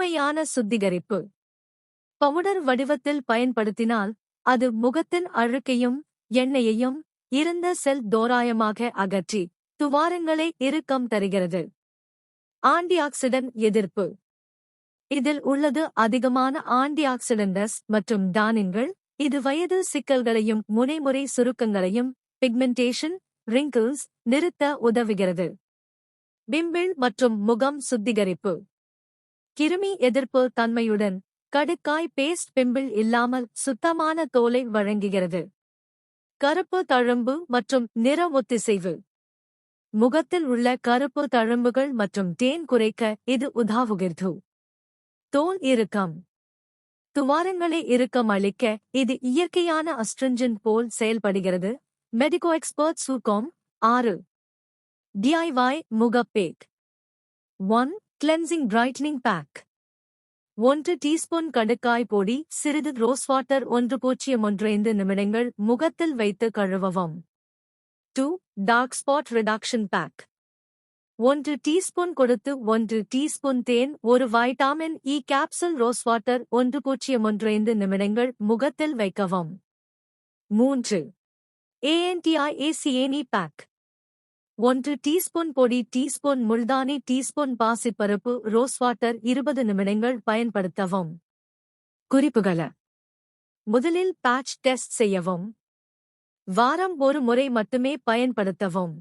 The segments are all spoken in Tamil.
முழுமையான சுத்திகரிப்பு. பவுடர் வடிவத்தில் பயன்படுத்தினால் அது முகத்தின் அழுக்கையும் எண்ணெயையும் இருந்த செல் தோராயமாக அகற்றி துவாரங்களை இறுக்கம் தருகிறது. ஆன்டிஆக்சிடன்ட் எதிர்ப்பு. இதில் உள்ளது அதிகமான ஆன்டிஆக்சிடன்டஸ் மற்றும் டானின்கள் இது வயது சிக்கல்களையும் முனைமுறை சுருக்கங்களையும் பிக்மெண்டேஷன் ரிங்கிள்ஸ் நிறுத்த உதவுகிறது. பிம்பிள் மற்றும் முகம் சுத்திகரிப்பு. கிருமி எதிர்ப்பு தன்மையுடன் கடுக்காய் பேஸ்ட் பிம்பிள் இல்லாமல் சுத்தமான தோலை வழங்குகிறது. கருப்பு தழும்பு மற்றும் நிற ஒத்திசைவு. முகத்தில் உள்ள கருப்பு தழும்புகள் மற்றும் தேன் குறைக்க இது உதாவுகிறது. தோல் இறுக்கம். துவாரங்களை இறுக்கம் அளிக்க இது இயற்கையான அஸ்ட்ரிஞ்சன் போல் செயல்படுகிறது. மெடிகோ எக்ஸ்பர்ட் சூகாம் ஆறு. டிஐவாய் முகப்பேக். ஒன். கிளென்சிங் பிரைட்னிங் பேக் ஒன்று டீஸ்பூன் கடுக்காய் பொடி சிறிது ரோஸ் வாட்டர் ஒன்று பூஜ்ஜியம் ஒன்றைந்து நிமிடங்கள் முகத்தில் வைத்து கழுவவும். Two dark spot reduction pack. ஒன்று டீஸ்பூன் கொடுத்து ஒன்று டீஸ்பூன் தேன் ஒரு vitamin E e capsule rose water ஒன்று பூஜ்ஜியம் ஒன்றைந்து நிமிடங்கள் முகத்தில் வைக்கவும். மூன்று ஏஎன்டிஐ ஏசிஏனி பேக் ஒன்று டீஸ்பூன் பொடி டீஸ்பூன் முல்தானி டீஸ்பூன் பாசிப்பருப்பு ரோஸ் வாட்டர் இருபது நிமிடங்கள் பயன்படுத்தவும். குறிப்புகள. முதலில் பேட்ச் டெஸ்ட் செய்யவும். வாரம் ஒரு முறை மட்டுமே பயன்படுத்தவும்.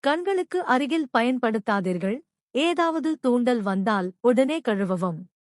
கண்களுக்கு அருகில் பயன்படுத்தாதீர்கள். ஏதாவது தூண்டல் வந்தால் உடனே கழுவவும்.